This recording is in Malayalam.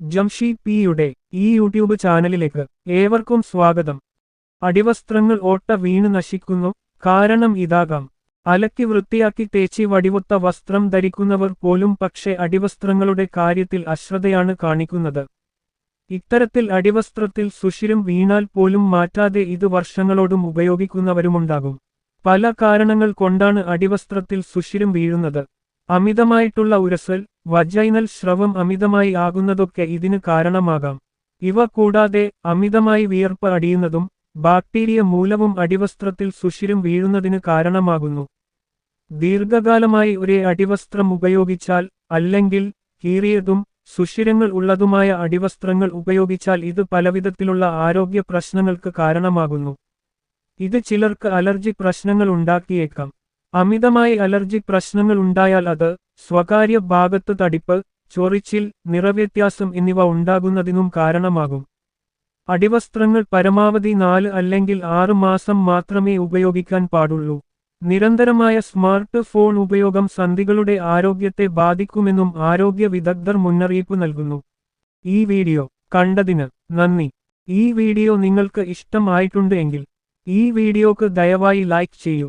ജംഷി പിയുടെ ഈ യൂട്യൂബ് ചാനലിലേക്ക് ഏവർക്കും സ്വാഗതം. അടിവസ്ത്രങ്ങൾ ഓട്ട വീണ് നശിക്കുന്നു. കാരണം ഇതാകാം. അലക്കി വൃത്തിയാക്കി തേച്ചി വടിവൊത്ത വസ്ത്രം ധരിക്കുന്നവർ പോലും പക്ഷേ അടിവസ്ത്രങ്ങളുടെ കാര്യത്തിൽ അശ്രദ്ധയാണ് കാണിക്കുന്നത്. ഇത്തരത്തിൽ അടിവസ്ത്രത്തിൽ സുഷിരം വീണാൽ പോലും മാറ്റാതെ ഇത് വർഷങ്ങളോടും ഉപയോഗിക്കുന്നവരുമുണ്ടാകും. പല കാരണങ്ങൾ കൊണ്ടാണ് അടിവസ്ത്രത്തിൽ സുഷിരം വീഴുന്നത്. അമിതമായിട്ടുള്ള ഉരസൽ വജൈനൽ സ്രവം അമിതമായി ആകുന്നതൊക്കെ ഇതിന് കാരണമാകാം. ഇവ കൂടാതെ അമിതമായി വിയർപ്പ് അടിയുന്നതും ബാക്ടീരിയ മൂലവും അടിവസ്ത്രത്തിൽ സുഷിരം വീഴുന്നതിന് കാരണമാകുന്നു. ദീർഘകാലമായി ഒരേ അടിവസ്ത്രം ഉപയോഗിച്ചാൽ അല്ലെങ്കിൽ കീറിയതും സുഷിരങ്ങൾ ഉള്ളതുമായ അടിവസ്ത്രങ്ങൾ ഉപയോഗിച്ചാൽ ഇത് പലവിധത്തിലുള്ള ആരോഗ്യ പ്രശ്നങ്ങൾക്ക് കാരണമാകുന്നു. ഇത് ചിലർക്ക് അലർജി പ്രശ്നങ്ങൾ ഉണ്ടാക്കിയേക്കാം. അമിതമായി അലർജി പ്രശ്നങ്ങൾ ഉണ്ടായാൽ അത് സ്വകാര്യ ഭാഗത്ത് തടിപ്പ് ചൊറിച്ചിൽ നിറവ്യത്യാസം എന്നിവ ഉണ്ടാകുന്നതിനും കാരണമാകും. അടിവസ്ത്രങ്ങൾ പരമാവധി നാല് അല്ലെങ്കിൽ ആറ് മാസം മാത്രമേ ഉപയോഗിക്കാൻ പാടുള്ളൂ. നിരന്തരമായ സ്മാർട്ട് ഫോൺ ഉപയോഗം സന്ധികളുടെ ആരോഗ്യത്തെ ബാധിക്കുമെന്നും ആരോഗ്യ വിദഗ്ധർ മുന്നറിയിപ്പ് നൽകുന്നു. ഈ വീഡിയോ കണ്ടതിന് നന്ദി. ഈ വീഡിയോ നിങ്ങൾക്ക് ഇഷ്ടമായിട്ടുണ്ട് എങ്കിൽ ഈ വീഡിയോക്ക് ദയവായി ലൈക്ക് ചെയ്യൂ.